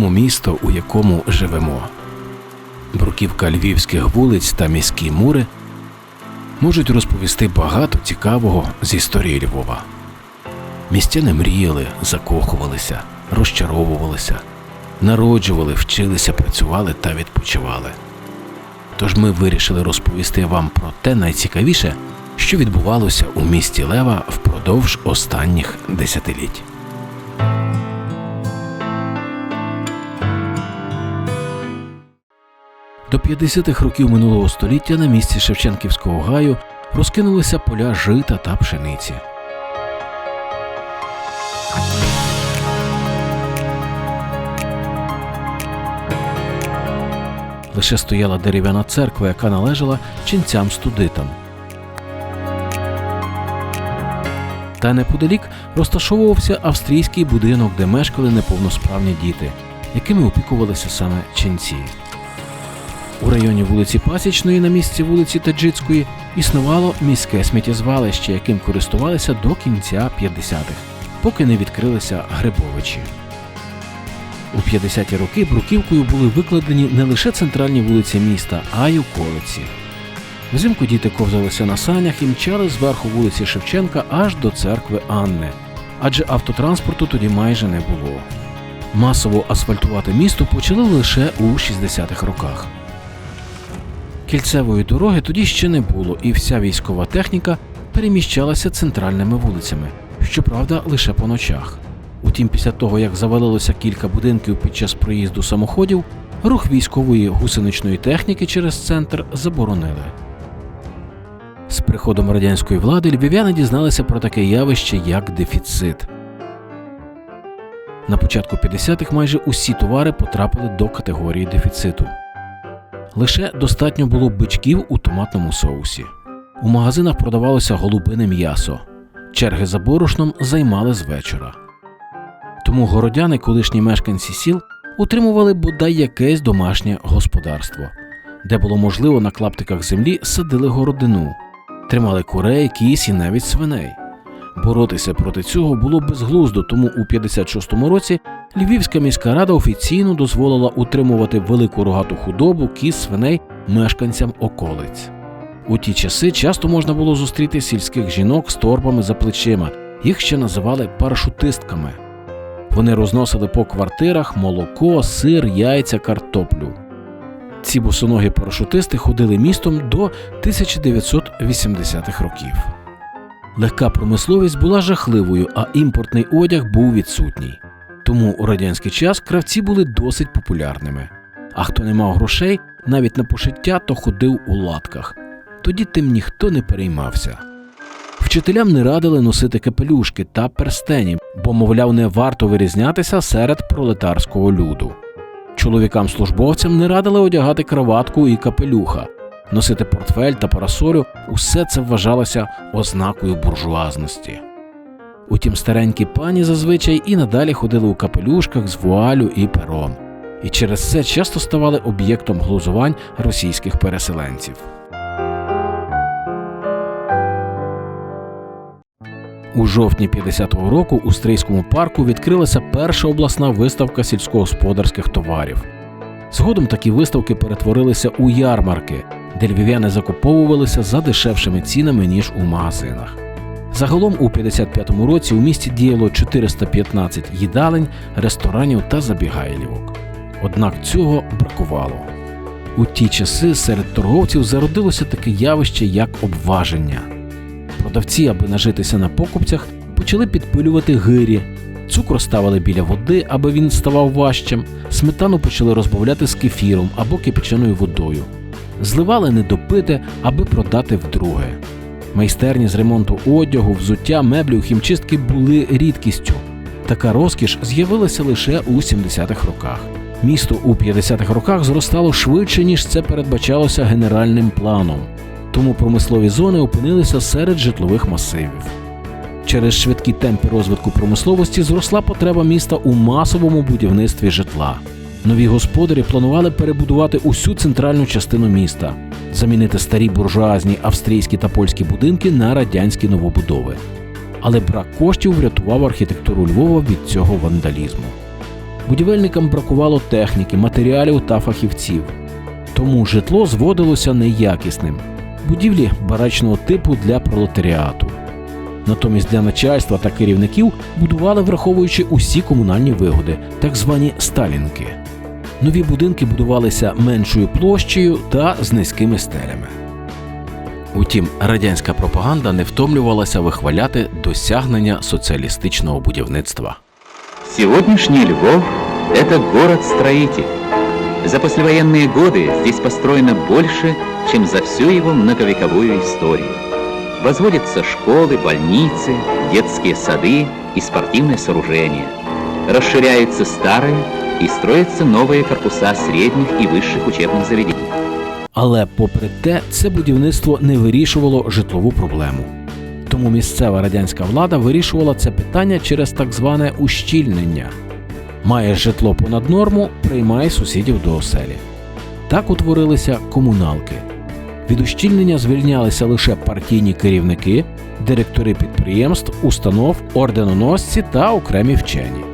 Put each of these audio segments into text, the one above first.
Любимо місто, у якому живемо. Бруківка львівських вулиць та міські мури можуть розповісти багато цікавого з історії Львова. Містяни мріяли, закохувалися, розчаровувалися, народжували, вчилися, працювали та відпочивали. Тож ми вирішили розповісти вам про те найцікавіше, що відбувалося у місті Лева впродовж останніх десятиліть. 50-х років минулого століття на місці Шевченківського гаю розкинулися поля жита та пшениці. Лише стояла дерев'яна церква, яка належала ченцям студитам. Та неподалік розташовувався австрійський будинок, де мешкали неповносправні діти, якими опікувалися саме ченці. У районі вулиці Пасічної на місці вулиці Таджицької існувало міське сміттєзвалище, яким користувалися до кінця 50-х, поки не відкрилися Грибовичі. У 50-ті роки бруківкою були викладені не лише центральні вулиці міста, а й околиці. Взимку діти ковзалися на санях і мчали зверху вулиці Шевченка аж до церкви Анни, адже автотранспорту тоді майже не було. Масово асфальтувати місто почали лише у 60-х роках. Кільцевої дороги тоді ще не було, і вся військова техніка переміщалася центральними вулицями, щоправда, лише по ночах. Утім, після того, як завалилося кілька будинків під час проїзду самоходів, рух військової гусеничної техніки через центр заборонили. З приходом радянської влади львів'яни дізналися про таке явище, як дефіцит. На початку 50-х майже усі товари потрапили до категорії дефіциту. Лише достатньо було бичків у томатному соусі. У магазинах продавалося голубине м'ясо. Черги за борошном займали з вечора. Тому городяни, колишні мешканці сіл, утримували бодай якесь домашнє господарство, де було можливо на клаптиках землі садили городину, тримали курей, кіз і навіть свиней. Боротися проти цього було безглуздо, тому у 56-му році Львівська міська рада офіційно дозволила утримувати велику рогату худобу, кіз, свиней мешканцям околиць. У ті часи часто можна було зустріти сільських жінок з торбами за плечима, їх ще називали парашутистками. Вони розносили по квартирах молоко, сир, яйця, картоплю. Ці босоногі парашутисти ходили містом до 1980-х років. Легка промисловість була жахливою, а імпортний одяг був відсутній. Тому у радянський час кравці були досить популярними. А хто не мав грошей, навіть на пошиття, то ходив у латках. Тоді тим ніхто не переймався. Вчителям не радили носити капелюшки та перстені, бо, мовляв, не варто вирізнятися серед пролетарського люду. Чоловікам-службовцям не радили одягати краватку і капелюха, носити портфель та парасолю усе це вважалося ознакою буржуазності. Утім, старенькі пані зазвичай і надалі ходили у капелюшках з вуалю і пером, і через це часто ставали об'єктом глузувань російських переселенців. У жовтні 50-го року у Стрийському парку відкрилася перша обласна виставка сільськогосподарських товарів. Згодом такі виставки перетворилися у ярмарки, де львів'яни закуповувалися за дешевшими цінами ніж у магазинах. Загалом у 55-му році у місті діяло 415 їдалень, ресторанів та забігайлівок. Однак цього бракувало. У ті часи серед торговців зародилося таке явище, як обваження. Продавці, аби нажитися на покупцях, почали підпилювати гирі, цукор ставили біля води, аби він ставав важчим, сметану почали розбавляти з кефіром або кипяченою водою, зливали недопите, аби продати вдруге. Майстерні з ремонту одягу, взуття, меблів, хімчистки були рідкістю. Така розкіш з'явилася лише у 70-х роках. Місто у 50-х роках зростало швидше, ніж це передбачалося генеральним планом, тому промислові зони опинилися серед житлових масивів. Через швидкі темпи розвитку промисловості зросла потреба міста у масовому будівництві житла. Нові господарі планували перебудувати усю центральну частину міста, замінити старі буржуазні австрійські та польські будинки на радянські новобудови. Але брак коштів врятував архітектуру Львова від цього вандалізму. Будівельникам бракувало техніки, матеріалів та фахівців. Тому житло зводилося неякісним. Будівлі барачного типу для пролетаріату. Натомість для начальства та керівників будували, враховуючи усі комунальні вигоди, так звані сталінки Нові будинки будувалися меншою площею та з низькими стелями. Утім, радянська пропаганда не втомлювалася вихваляти досягнення соціалістичного будівництва. Сегодняшний Львов – это город-строитель. За послевоенные годы здесь построено больше, чем за всю его многовековую историю. Возводятся школы, больницы, детские сады и спортивные сооружения. Расширяются старые и строятся новые корпуса средних и высших учебных заведений. Але, попри те, це будівництво не вирішувало житлову проблему. Тому місцева радянська влада вирішувала це питання через так зване ущільнення. Маєш житло понад норму, приймай сусідів до оселі. Так утворилися комуналки. Від ущільнення звільнялися лише партійні керівники, директори підприємств, установ, орденоносці та окремі вчені.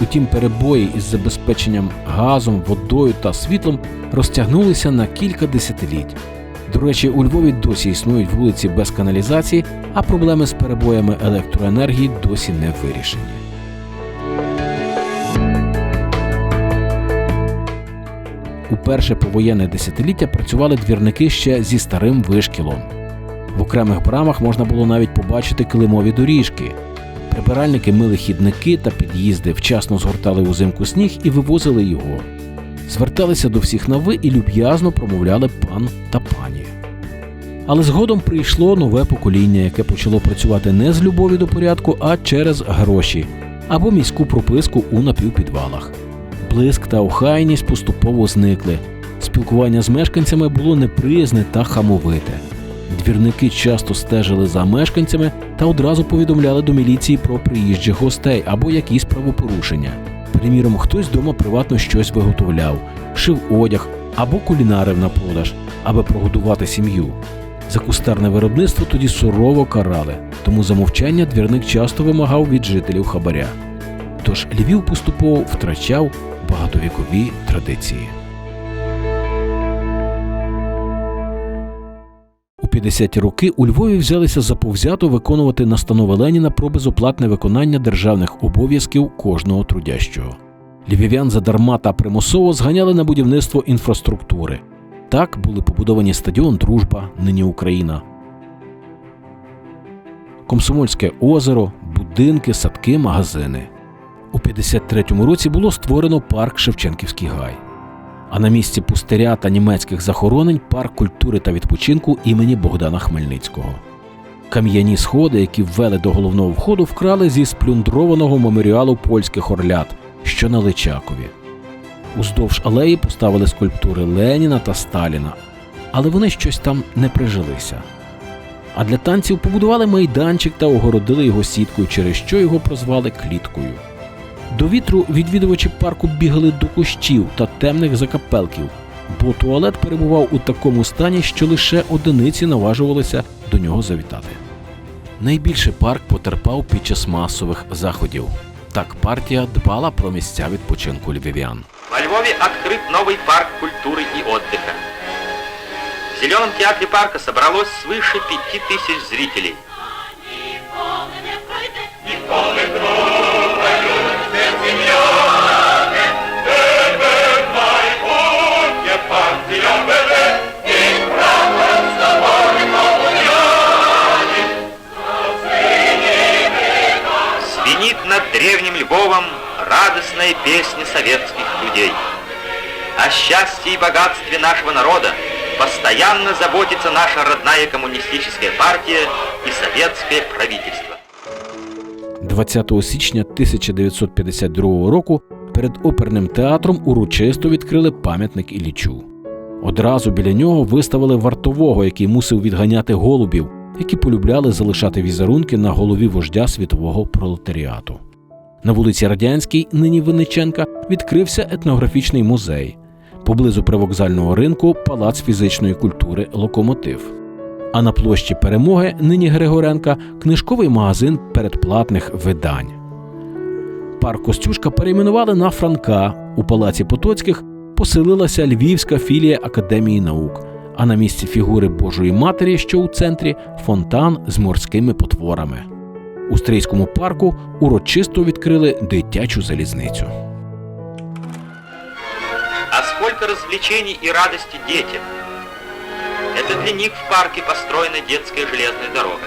Утім, перебої із забезпеченням газом, водою та світлом розтягнулися на кілька десятиліть. До речі, у Львові досі існують вулиці без каналізації, а проблеми з перебоями електроенергії досі не вирішені. У перше повоєнне десятиліття працювали двірники ще зі старим вишкілом. В окремих брамах можна було навіть побачити килимові доріжки. Прибиральники мили хідники та під'їзди, вчасно згортали узимку сніг і вивозили його. Зверталися до всіх на ви і люб'язно промовляли пан та пані. Але згодом прийшло нове покоління, яке почало працювати не з любові до порядку, а через гроші або міську прописку у напівпідвалах. Блиск та охайність поступово зникли. Спілкування з мешканцями було неприязне та хамовите. Двірники часто стежили за мешканцями та одразу повідомляли до міліції про приїжджих гостей або якісь правопорушення. Приміром, хтось вдома приватно щось виготовляв, шив одяг або кулінарив на продаж, аби прогодувати сім'ю. За кустарне виробництво тоді сурово карали, тому за мовчання двірник часто вимагав від жителів хабаря. Тож Львів поступово втрачав багатовікові традиції. У 50-ті роки у Львові взялися заповзято виконувати настанови Леніна про безоплатне виконання державних обов'язків кожного трудящого. Львів'ян задарма та примусово зганяли на будівництво інфраструктури. Так були побудовані стадіон Дружба, нині Україна, Комсомольське озеро, будинки, садки, магазини. У 53-му році було створено парк Шевченківський гай. А на місці пустиря та німецьких захоронень парк культури та відпочинку імені Богдана Хмельницького. Кам'яні сходи, які ввели до головного входу, вкрали зі сплюндрованого меморіалу польських орлят, що на Личакові. Уздовж алеї поставили скульптури Леніна та Сталіна, але вони щось там не прижилися. А для танців побудували майданчик та огородили його сіткою, через що його прозвали кліткою. До вітру відвідувачі парку бігали до кущів та темних закапелків, бо туалет перебував у такому стані, що лише одиниці наважувалися до нього завітати. Найбільше парк потерпав під час масових заходів. Так партія дбала про місця відпочинку львів'ян. Во Львове открыт новый парк культуры и отдыха. В Зеленом театре парка собралось свыше пяти тысяч зрителей. радостная песня советских людей. О счастье и богатстве нашего народа постоянно заботится наша родная коммунистическая партия и советское правительство. 20 січня 1952 року перед оперним театром урочисто відкрили пам'ятник Іллічу. Одразу біля нього виставили вартового, який мусив відганяти голубів, які полюбляли залишати візерунки на голові вождя світового пролетаріату. На вулиці Радянській, нині Винниченка, відкрився етнографічний музей. Поблизу привокзального ринку палац фізичної культури Локомотив. А на площі Перемоги, нині Григоренка, книжковий магазин передплатних видань. Парк Костюшка перейменували на Франка. У палаці Потоцьких поселилася Львівська філія Академії наук. А на місці фігури Божої Матері, що у центрі, фонтан з морськими потворами. У Стрийському парку урочисто відкрили дитячу залізницю. А сколько развлечений и радости детям! Это для них в парке построена детская железная дорога.